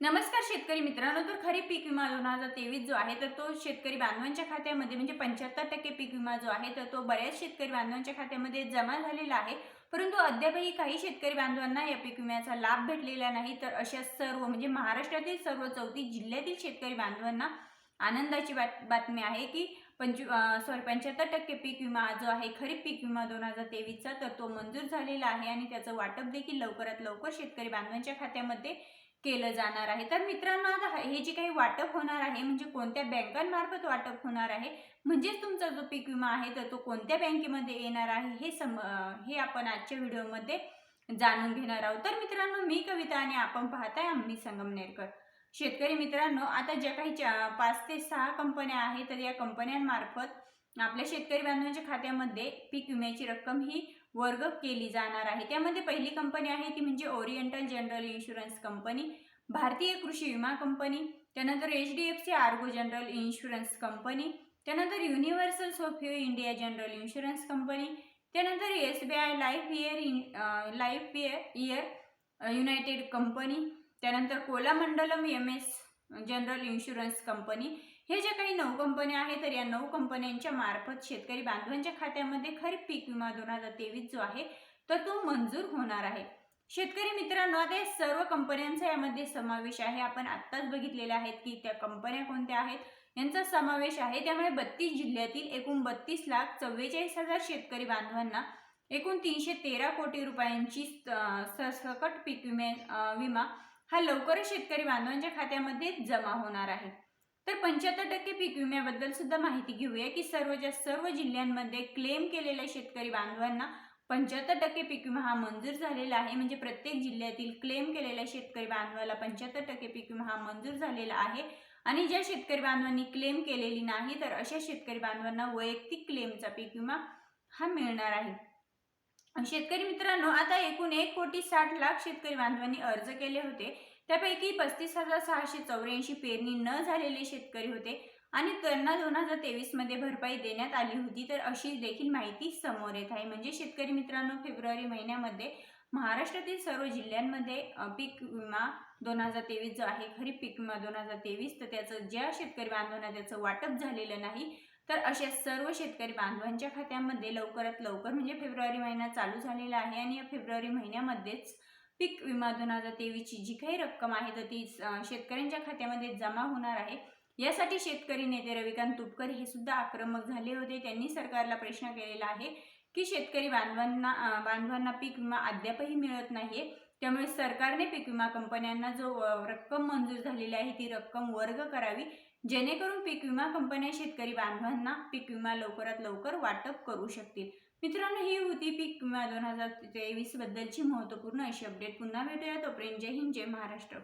नमस्कार शेतकरी मित्रांनो तर खरीप पीक विमा दोन हजार तेवीस जो आहे तर तो शेतकरी बांधवांच्या खात्यामध्ये म्हणजे पंच्याहत्तर टक्के पीक विमा जो आहे तर तो बऱ्याच शेतकरी बांधवांच्या खात्यामध्ये जमा झालेला आहे. परंतु अद्यापही काही शेतकरी बांधवांना या पीक विम्याचा लाभ भेटलेला नाही तर अशा सर्व म्हणजे महाराष्ट्रातील सर्व चौतीस जिल्ह्यातील शेतकरी बांधवांना आनंदाची बात बातमी आहे की पंचवी सॉरी पंच्याहत्तर टक्के पीक विमा जो आहे खरीप पीक विमा दोन हजार तेवीसचा तर तो मंजूर झालेला आहे. आणि त्याचं वाटप देखील लवकरात लवकर शेतकरी बांधवांच्या खात्यामध्ये केलं जाणार आहे. तर मित्रांनो आता हे जे काही वाटप होणार आहे म्हणजे कोणत्या बँकांमार्फत वाटप होणार आहे म्हणजेच तुमचा जो पीक विमा आहे तर तो कोणत्या बँकेमध्ये येणार आहे हे सम हे आपण आजच्या व्हिडिओमध्ये जाणून घेणार आहोत. तर मित्रांनो मी कविता आणि आपण पाहताय आम्ही संगमनेरकर शेतकरी मित्रांनो आता ज्या काही पाच ते सहा कंपन्या आहेत तर या कंपन्यांमार्फत आपल्या शेतकरी बांधवांच्या खात्यामध्ये पीक विम्याची रक्कम ही वर्ग केली जाणार आहे. त्यामध्ये पहिली कंपनी आहे ती म्हणजे ओरिएंटल जनरल इन्शुरन्स कंपनी. भारतीय कृषी विमा कंपनी त्यानंतर H D F C Ergo general insurance company त्यानंतर Universal Sompo India general insurance company त्यानंतर S B I life year in life year year united company त्यानंतर Cholamandalam M S general insurance company हे ज्या काही नऊ कंपन्या आहेत तर या नऊ कंपन्यांच्या मार्फत शेतकरी बांधवांच्या खात्यामध्ये खरीप पीक विमा दोन हजार तेवीस जो आहे तर तो मंजूर होणार आहे. शेतकरी मित्रांनो आता सर्व कंपन्यांचा यामध्ये समावेश आहे. आपण आत्ताच बघितलेले आहेत की त्या कंपन्या कोणत्या आहेत? यांचा समावेश आहे. त्यामुळे बत्तीस जिल्ह्यातील एकूण बत्तीस लाख चव्वेचाळीस हजार शेतकरी बांधवांना एकूण तीनशे तेरा कोटी रुपयांची सरसकट पीक विमे विमा हा लवकरच शेतकरी बांधवांच्या खात्यामध्ये जमा होणार आहे. तर पंच्याहत्तर टक्के पीक विम्याबद्दल सुद्धा माहिती घेऊया की सर्वच्या सर्व जिल्ह्यांमध्ये क्लेम केलेल्या शेतकरी बांधवांना पंच्याहत्तर टक्के पीक विमा हा मंजूर झालेला आहे. म्हणजे प्रत्येक जिल्ह्यातील क्लेम केलेल्या शेतकरी बांधवाला पंच्याहत्तर टक्के पीक विमा हा मंजूर झालेला आहे. आणि ज्या शेतकरी बांधवांनी क्लेम केलेली नाही तर अशा शेतकरी बांधवांना वैयक्तिक क्लेमचा पीक विमा हा मिळणार आहे. शेतकरी मित्रांनो आता एकूण एक कोटी साठ लाख शेतकरी बांधवांनी अर्ज केले होते. त्यापैकी पस्तीस हजार सहाशे चौऱ्याऐंशी पेरणी न झालेले शेतकरी होते. आणि त्यांना दोन हजार तेवीसमध्ये भरपाई देण्यात आली होती. तर अशी देखील माहिती समोर येत आहे. म्हणजे शेतकरी मित्रांनो फेब्रुवारी महिन्यामध्ये महाराष्ट्रातील सर्व जिल्ह्यांमध्ये पीक विमा दोन हजार तेवीस जो आहे खरीप पीक विमा दोन हजार तेवीस तर त्याचं ज्या शेतकरी बांधवांना त्याचं वाटप झालेलं नाही तर अशा सर्व शेतकरी बांधवांच्या खात्यामध्ये लवकरात लवकर म्हणजे फेब्रुवारी महिना चालू झालेला आहे आणि या फेब्रुवारी महिन्यामध्येच पीक विमा दोन हजार तेवीसची जी काही रक्कम आहे तर ती शेतकऱ्यांच्या खात्यामध्ये जमा होणार आहे. यासाठी शेतकरी नेते रविकांत तुपकर हे सुद्धा आक्रमक झाले होते. त्यांनी सरकारला प्रश्न केलेला आहे की शेतकरी बांधवांना बांधवांना पीक विमा अद्यापही मिळत नाहीये. त्यामुळे सरकारने पीक विमा कंपन्यांना जो रक्कम मंजूर झालेली आहे ती रक्कम वर्ग करावी. जेणेकरून पीक विमा कंपन्या शेतकरी बांधवांना पीक विमा लवकरात लवकर वाटप करू शकतील. मित्रांनो ही होती पीक विमा दोन हजार तेवीस बद्दलची महत्त्वपूर्ण अशी अपडेट. पुन्हा भेटूया तोपर्यंत. जय हिंद जय महाराष्ट्र.